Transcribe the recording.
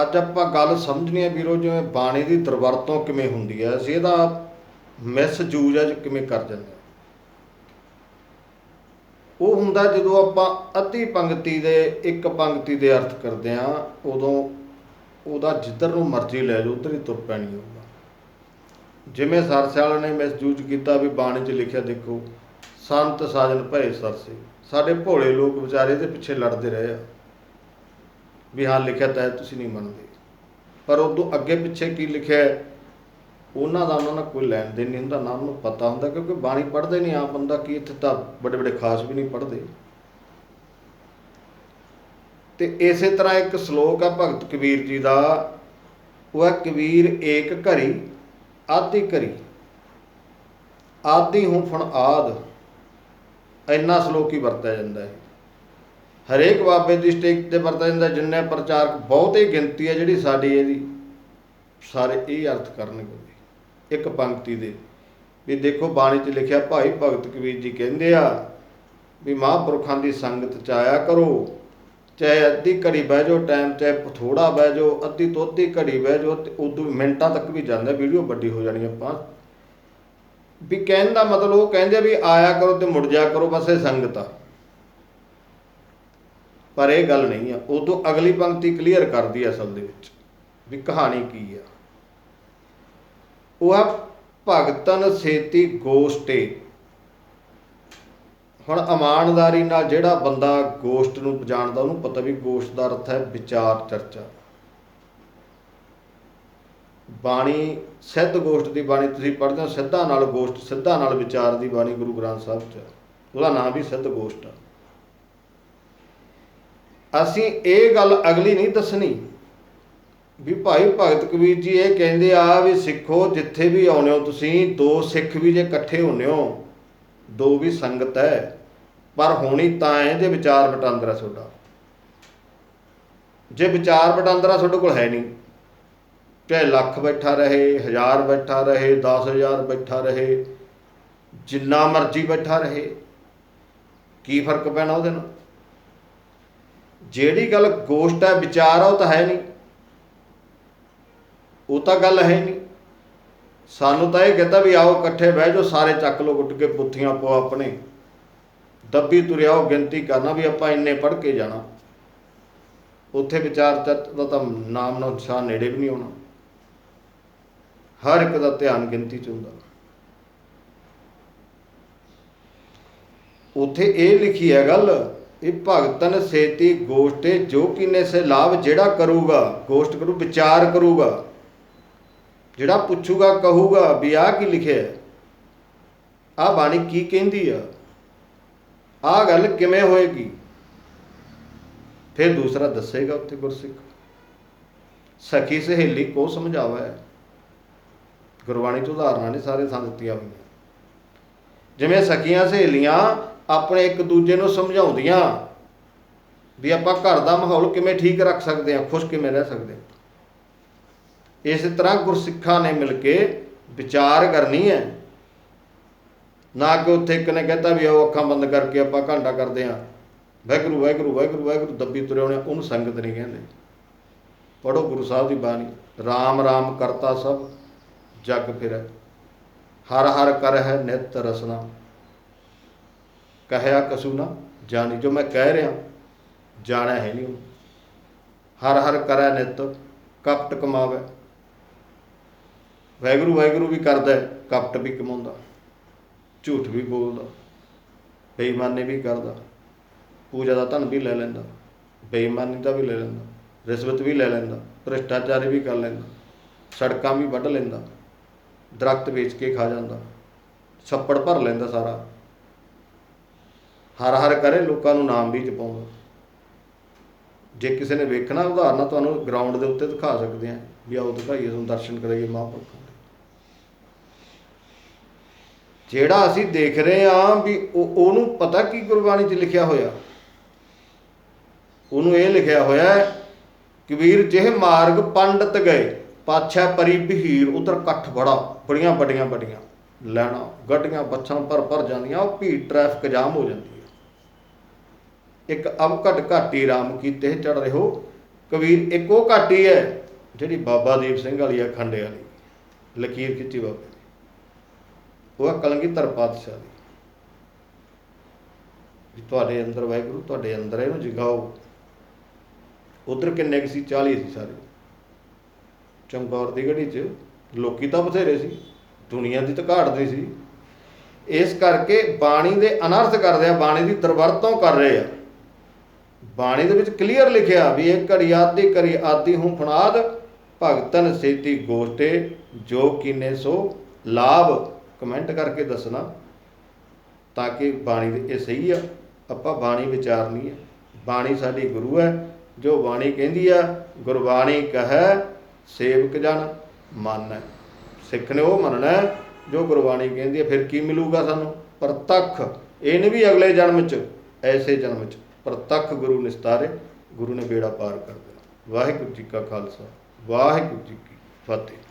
ਅੱਜ ਆਪਾਂ ਗੱਲ ਸਮਝਣੀ ਹੈ ਵੀਰੋ, ਜਿਵੇਂ ਬਾਣੀ ਦੀ ਦੁਰਵਰਤੋਂ ਕਿਵੇਂ ਹੁੰਦੀ ਹੈ, ਅਸੀਂ ਇਹਦਾ ਮਿਸਯੂਜ ਹੈ ਕਿਵੇਂ ਕਰ ਜਾਂਦੇ ਹਾਂ। ਉਹ ਹੁੰਦਾ ਜਦੋਂ ਆਪਾਂ ਅੱਧੀ ਪੰਕਤੀ ਦੇ, ਇੱਕ ਪੰਕਤੀ ਦੇ ਅਰਥ ਕਰਦੇ ਆ ਉਦੋਂ ਉਹਦਾ ਜਿੱਧਰ ਨੂੰ ਮਰਜ਼ੀ ਲੈ ਜਾਓ, ਉਧਰ ਹੀ ਤੁਰ ਪੈਣੀ ਹੋਊਗਾ। ਜਿਵੇਂ ਸਰਸਿਆਲ ਨੇ ਮਿਸਯੂਜ ਕੀਤਾ ਵੀ ਬਾਣੀ 'ਚ ਲਿਖਿਆ, ਦੇਖੋ, ਸੰਤ ਸਾਜਨ ਭਏ ਸਰਸੇ, ਸਾਡੇ ਭੋਲੇ ਲੋਕ ਵਿਚਾਰੇ ਦੇ ਪਿੱਛੇ ਲੜਦੇ ਰਹੇ ਆ। ਵੀ ਹਾਂ ਲਿਖਿਆ ਤਾਂ ਹੈ, ਤੁਸੀਂ ਨਹੀਂ ਮੰਨਦੇ। ਪਰ ਉਦੋਂ ਅੱਗੇ ਪਿੱਛੇ ਕੀ ਲਿਖਿਆ ਹੈ, ਉਹਨਾਂ ਦਾ ਉਹਨਾਂ ਨਾਲ ਕੋਈ ਲੈਣ ਦੇਣ ਨਹੀਂ ਹੁੰਦਾ ਨਾ ਉਹਨੂੰ ਪਤਾ ਹੁੰਦਾ ਕਿਉਂਕਿ ਬਾਣੀ ਪੜ੍ਹਦੇ ਨਹੀਂ ਆਮ ਬੰਦਾ ਕੀ ਇੱਥੇ ਤਾਂ ਵੱਡੇ ਵੱਡੇ ਖਾਸ ਵੀ ਨਹੀਂ ਪੜ੍ਹਦੇ। ਤੇ ਇਸੇ ਤਰ੍ਹਾਂ ਇੱਕ ਸ਼ਲੋਕ ਆ ਭਗਤ ਕਬੀਰ ਜੀ ਦਾ ਉਹ ਹੈ ਕਬੀਰ ਏਕ ਘਰੀ ਆਦੀ ਘਰੀ। ਆਦੀ ਹੂੰ ਫਣ ਆਦ ਇੰਨਾ ਸ਼ਲੋਕ ਹੀ ਵਰਤਿਆ ਜਾਂਦਾ ਹੈ। ਹਰੇਕ ਬਾਬੇ ਦੀ ਸਟੇਜ ਤੇ ਵਰਤਿਆ ਜਾਂਦਾ, ਜਿੰਨੇ ਪ੍ਰਚਾਰਕ ਬਹੁਤੀ ਗਿਣਤੀ ਹੈ ਜਿਹੜੀ ਸਾਡੀ ਇਹਦੀ, ਸਾਰੇ ਇਹ ਅਰਥ ਕਰਨਗੇ ਇੱਕ ਪੰਕਤੀ ਦੇ, ਵੀ ਦੇਖੋ ਬਾਣੀ 'ਚ ਲਿਖਿਆ, ਭਾਈ ਭਗਤ ਕਬੀਰ ਜੀ ਕਹਿੰਦੇ ਆ, ਵੀ ਮਹਾਂਪੁਰਖਾਂ ਦੀ ਸੰਗਤ ਚ ਆਇਆ ਕਰੋ, ਚਾਹੇ ਅੱਧੀ ਘੜੀ ਬਹਿ ਜਾਓ ਟਾਈਮ ਚਾਹੇ ਥੋੜਾ ਬਹਿ ਜਾਓ, ਅੱਧੀ ਤੋਂ ਅੱਧੀ ਘੜੀ ਬਹਿ ਜਾਓ, ਤੇ ਉਦੋਂ ਮਿੰਟਾਂ ਤੱਕ ਵੀ ਜਾਂਦਾ, ਵੀਡੀਓ ਵੱਡੀ ਹੋ ਜਾਣੀ ਆਪਾਂ। ਵੀ ਕਹਿਣ ਦਾ ਮਤਲਬ ਉਹ ਕਹਿੰਦੇ ਵੀ ਆਇਆ ਕਰੋ ਤੇ ਮੁੜ ਜਾ ਕਰੋ, ਬਸ ਇਹ ਸੰਗਤ ਆ। ਪਰ ਇਹ ਗੱਲ ਨਹੀਂ ਆ, ਉਦੋਂ ਅਗਲੀ ਪੰਕਤੀ ਕਲੀਅਰ ਕਰਦੀ ਆ ਅਸਲ ਦੇ ਵਿੱਚ ਵੀ ਕਹਾਣੀ ਕੀ ਆ। ਉਹ ਆ ਭਗਤਨ ਸੇਤੀ ਗੋਸ਼ਟੇ। ਹੁਣ ਇਮਾਨਦਾਰੀ ਨਾਲ ਜਿਹੜਾ ਬੰਦਾ ਗੋਸ਼ਟ ਨੂੰ ਜਾਣਦਾ, ਉਹਨੂੰ ਪਤਾ ਵੀ ਗੋਸ਼ਟ ਦਾ ਅਰਥ ਹੈ ਵਿਚਾਰ ਚਰਚਾ। ਬਾਣੀ ਸਿੱਧ ਗੋਸ਼ਟ ਦੀ ਬਾਣੀ ਤੁਸੀਂ ਪੜ੍ਹਦੇ ਹੋ, ਸਿੱਧਾ ਨਾਲ ਗੋਸ਼ਟ, ਸਿੱਧਾ ਨਾਲ ਵਿਚਾਰ ਦੀ ਬਾਣੀ ਗੁਰੂ ਗ੍ਰੰਥ ਸਾਹਿਬ ਚ। ਉਹਦਾ ਨਾਮ ਵੀ ਸਿੱਧ ਗੋਸ਼ਟ ਆ। ਅਸੀਂ ਇਹ ਗੱਲ ਅਗਲੀ ਨਹੀਂ ਦੱਸਣੀ ਵੀ ਭਾਈ ਭਗਤ ਕਬੀਰ ਜੀ ਇਹ ਕਹਿੰਦੇ ਆ ਵੀ ਸਿੱਖੋ, ਜਿੱਥੇ ਵੀ ਆਉਨੇ ਹੋ ਤੁਸੀਂ, ਦੋ ਸਿੱਖ ਵੀ ਜੇ ਇਕੱਠੇ ਹੁੰਨੇ ਹੋ, ਦੋ ਵੀ ਸੰਗਤ ਹੈ। ਪਰ ਹੋਣੀ ਤਾਂ ਹੈ ਜੇ ਵਿਚਾਰ ਵਟਾਂਦਰਾ ਤੁਹਾਡਾ। ਜੇ ਵਿਚਾਰ ਵਟਾਂਦਰਾ ਤੁਹਾਡੇ ਕੋਲ ਹੈ ਨਹੀਂ, ਚਾਹੇ ਲੱਖ ਬੈਠਾ ਰਹੇ, ਹਜ਼ਾਰ ਬੈਠਾ ਰਹੇ 10000 ਬੈਠਾ ਰਹੇ, ਜਿੰਨਾ ਮਰਜ਼ੀ ਬੈਠਾ ਰਹੇ, ਕੀ ਫ਼ਰਕ ਪੈਣਾ ਉਹਦੇ ਨਾਲ? ਜਿਹੜੀ ਗੱਲ ਗੋਸ਼ਟ ਹੈ, ਵਿਚਾਰ ਆ, ਉਹ ਤਾਂ ਹੈ ਨਹੀਂ। ਉਹ ਤਾਂ ਗੱਲ ਹੈ ਨਹੀਂ। ਸਾਨੂੰ ਤਾਂ ਇਹ ਕਹਿੰਦਾ ਵੀ ਆਓ ਇਕੱਠੇ ਬਹਿ ਜਾਓ, ਸਾਰੇ ਚੱਕ ਲੋ ਗੁੱਟ ਕੇ ਪੁੱਥੀਆਂ ਪੋ ਆਪਣੇ। ਦੱਬੀ ਤੁਰਿਆਓ ਗਿਣਤੀ ਕਰਨਾ ਵੀ ਆਪਾਂ ਇੰਨੇ ਪੜ੍ਹ ਕੇ ਜਾਣਾ। ਉੱਥੇ ਵਿਚਾਰ ਦਾ ਤਾਂ ਨਾਮ ਨਾਲ ਨਿਸ਼ਾਨ ਨੇੜੇ ਵੀ ਨਹੀਂ ਆਉਣਾ। ਹਰ ਇੱਕ ਦਾ ਧਿਆਨ ਗਿਣਤੀ ਚ ਹੁੰਦਾ। ਉੱਥੇ ਇਹ ਲਿਖੀ ਹੈ ਗੱਲ ਇਹ ਭਗਤਨ ਸੇਤੀ ਗੋਸ਼ਟੇ, ਜੋ ਕਿਨੇ ਸੇ ਲਾਭ ਜਿਹੜਾ ਕਰੂਗਾ, ਗੋਸ਼ਟ ਕਰੂ, ਵਿਚਾਰ ਕਰੂਗਾ, ਜਿਹੜਾ ਪੁੱਛੂਗਾ, ਕਹੂਗਾ, ਵੀ ਆਹ ਕੀ ਲਿਖਿਆ ਹੈ? ਆਹ ਬਾਣੀ ਕੀ ਕਹਿੰਦੀ ਆ? ਆਹ ਗੱਲ ਕਿਵੇਂ ਹੋਏਗੀ? ਫਿਰ ਦੂਸਰਾ ਦੱਸੇਗਾ ਉੱਥੇ ਗੁਰਸਿੱਖ। ਸਖੀ ਸਹੇਲੀ ਕੋ ਸਮਝਾਵਾ ਗੁਰਬਾਣੀ ਚ ਉਦਾਹਰਨਾਂ ਨੇ ਸਾਰੇ ਥਾਂ ਦਿੱਤੀਆਂ ਹੋਈਆਂ। ਜਿਵੇਂ ਸਖੀਆਂ ਸਹੇਲੀਆਂ ਆਪਣੇ ਇੱਕ ਦੂਜੇ ਨੂੰ ਸਮਝਾਉਂਦੀਆਂ ਵੀ ਆਪਾਂ ਘਰ ਦਾ ਮਾਹੌਲ ਕਿਵੇਂ ਠੀਕ ਰੱਖ ਸਕਦੇ ਹਾਂ, ਖੁਸ਼ ਕਿਵੇਂ ਰਹਿ ਸਕਦੇ ਹਾਂ। ਇਸੇ ਤਰ੍ਹਾਂ ਗੁਰਸਿੱਖਾਂ ਨੇ ਮਿਲ ਕੇ ਵਿਚਾਰ ਕਰਨੀ ਹੈ। ਨਾ ਕਿ ਉੱਥੇ ਇੱਕ ਨੇ ਕਹਿੰਦਾ ਵੀ ਉਹ ਅੱਖਾਂ ਬੰਦ ਕਰਕੇ ਆਪਾਂ ਘੰਟਾ ਕਰਦੇ ਹਾਂ। ਵਾਹਿਗੁਰੂ ਵਾਹਿਗੁਰੂ ਵਾਹਿਗੁਰੂ ਵਾਹਿਗੁਰੂ, ਦੱਬੀ ਤੁਰੇ ਹੋਣੇ ਉਹਨੂੰ ਸੰਗਤ ਨਹੀਂ ਕਹਿੰਦੇ। ਪੜੋ ਗੁਰੂ ਸਾਹਿਬ ਦੀ ਬਾਣੀ RAM RAM ਕਰਤਾ ਸਭ, ਜਗ ਫਿਰੈ। ਹਰ ਹਰ ਕਰ ਹੈ ਨਿਤ ਰਸਨਾ। ਕਹਿਆ ਕਸੂ ਨਾ ਜਾਣੀ ਜੋ ਮੈਂ ਕਹਿ ਰਿਹਾ ਜਾਣਾ ਹੈ ਨਹੀਂ ਹਰ ਹਰ ਕਰੈ ਨਿਤ ਕਪਟ ਕਮਾਵੇ। ਵੈਗਰੂ ਵੈਗਰੂ ਵੀ ਕਰਦਾ ਹੈ, ਕਪਟ ਵੀ ਕਮਾਉਂਦਾ ਝੂਠ ਵੀ ਬੋਲਦਾ ਬੇਈਮਾਨੀ ਵੀ ਕਰਦਾ ਪੂਜਾ ਦਾ ਧਨ ਵੀ ਲੈ ਲੈਂਦਾ ਬੇਈਮਾਨੀ ਦਾ ਵੀ ਲੈ ਲੈਂਦਾ ਰਿਸ਼ਵਤ ਵੀ ਲੈ ਲੈਂਦਾ ਭ੍ਰਿਸ਼ਟਾਚਾਰੀ ਵੀ ਕਰ ਲੈਂਦਾ ਸੜਕਾਂ ਵੀ ਵੱਢ ਲੈਂਦਾ ਦਰਖਤ ਵੇਚ ਕੇ ਖਾ ਜਾਂਦਾ ਛੱਪੜ ਭਰ ਲੈਂਦਾ ਸਾਰਾ। ਹਰ ਹਰ ਕਰੇ ਲੋਕਾਂ ਨੂੰ ਨਾਮ ਵੀ ਜਪਾਉਂਦਾ ਜੇ ਕਿਸੇ ਨੇ ਵੇਖਣਾ ਉਦਾਹਰਨਾਂ ਤੁਹਾਨੂੰ ਗਰਾਊਂਡ ਦੇ ਉੱਤੇ ਦਿਖਾ ਸਕਦੇ ਆ ਵੀ ਆਓ ਦਿਖਾਈਏ, ਤੁਹਾਨੂੰ ਦਰਸ਼ਨ ਕਰਾਈਏ ਮਹਾਂਪੁਰਖਾਂ ਦੇ। ਜਿਹੜਾ ਅਸੀਂ ਦੇਖ ਰਹੇ ਆ ਵੀ ਉਹਨੂੰ ਪਤਾ ਕੀ ਗੁਰਬਾਣੀ 'ਚ ਲਿਖਿਆ ਹੋਇਆ? ਉਹਨੂੰ ਇਹ ਲਿਖਿਆ ਹੋਇਆ ਹੈ ਕਬੀਰ ਜਿਹ ਮਾਰਗ ਪੰਡਤ ਗਏ, ਪਾਛਾ ਪਰੀ ਬਹੀਰ ਉਧਰ ਇਕੱਠ ਬੜਾ ਬੜੀਆਂ ਵੱਡੀਆਂ ਵੱਡੀਆਂ ਲੈਣਾ, ਗੱਡੀਆਂ, ਬੱਸਾਂ ਪਰ ਪਰ ਜਾਂਦੀਆਂ, ਉਹ ਭੀੜ, ਟ੍ਰੈਫਿਕ ਜਾਮ ਹੋ ਜਾਂਦੀ। ਇੱਕ ਅਬ ਘਾਟੀ ਰਾਮ ਕੀਤੇ ਚੜ ਰਹੋ ਕਬੀਰ, ਇੱਕ ਉਹ ਘਾਟੀ ਹੈ ਜਿਹੜੀ ਬਾਬਾ ਦੀਪ ਸਿੰਘ ਵਾਲੀ ਆ, ਖੰਡੇ ਵਾਲੀ। ਲਕੀਰ ਖਿੱਚੀ ਬਾਬੇ ਦੀ। ਉਹ ਆ ਕਲਗੀਧਰ ਪਾਤਸ਼ਾਹ ਦੀ। ਵੀ ਤੁਹਾਡੇ ਅੰਦਰ ਵਾਹਿਗੁਰੂ, ਤੁਹਾਡੇ ਅੰਦਰ ਇਹਨੂੰ ਜਗਾਓ। ਉਧਰ ਕਿੰਨੇ ਕੁ ਸੀ? 40 ਸੀ ਸਾਰੇ। ਚਮਕੌਰ ਦੀ ਗੜੀ 'ਚ ਲੋਕੀ ਤਾਂ ਬਥੇਰੇ ਸੀ। ਦੁਨੀਆ ਦੀ ਤਾਂ ਘਾਟ ਨਹੀਂ ਸੀ। ਇਸ ਕਰਕੇ ਬਾਣੀ ਦੇ ਅਨਰਥ ਕਰਦੇ ਆ, ਬਾਣੀ ਦੀ ਦਰਵਰਤੋਂ ਕਰ ਰਹੇ ਆ। ਬਾਣੀ ਦੇ ਵਿੱਚ ਕਲੀਅਰ ਲਿਖਿਆ ਵੀ ਇਹ ਘੜੀ ਆਦੀ ਕਰੀ ਆਦੀ ਹੂੰ ਫਣਾਦ, ਭਗਤਨ ਸੇਤੀ ਗੋਸ਼ਟੇ, ਜੋ ਕੀਨੇ ਸੋ ਲਾਭ। ਕਮੈਂਟ ਕਰਕੇ ਦੱਸਣਾ, ਤਾਂ ਕਿ ਬਾਣੀ ਦੇ ਇਹ ਸਹੀ ਆ, ਆਪਾਂ ਬਾਣੀ ਵਿਚਾਰਨੀ ਹੈ ਬਾਣੀ ਸਾਡੀ ਗੁਰੂ ਹੈ, ਜੋ ਬਾਣੀ ਕਹਿੰਦੀ ਆ, ਗੁਰਬਾਣੀ ਕਹੈ, ਸੇਵਕ ਜਨ ਮੰਨੈ। ਸਿੱਖ ਨੇ ਉਹ ਮੰਨਣਾ ਜੋ ਗੁਰਬਾਣੀ ਕਹਿੰਦੀ ਹੈ ਫਿਰ ਕੀ ਮਿਲੂਗਾ ਸਾਨੂੰ? ਪ੍ਰਤੱਖ। ਇਹ ਨਹੀਂ ਵੀ ਅਗਲੇ ਜਨਮ ਚ, ਐਸੇ ਜਨਮ ਚ। ਪ੍ਰਤੱਖ ਗੁਰੂ ਨਿਸਤਾਰੇ, ਗੁਰੂ ਨੇ ਬੇੜਾ ਪਾਰ ਕਰ ਦੇਣਾ ਵਾਹਿਗੁਰੂ ਜੀ ਕਾ ਖਾਲਸਾ, ਵਾਹਿਗੁਰੂ ਜੀ ਕੀ ਫਤਿਹ।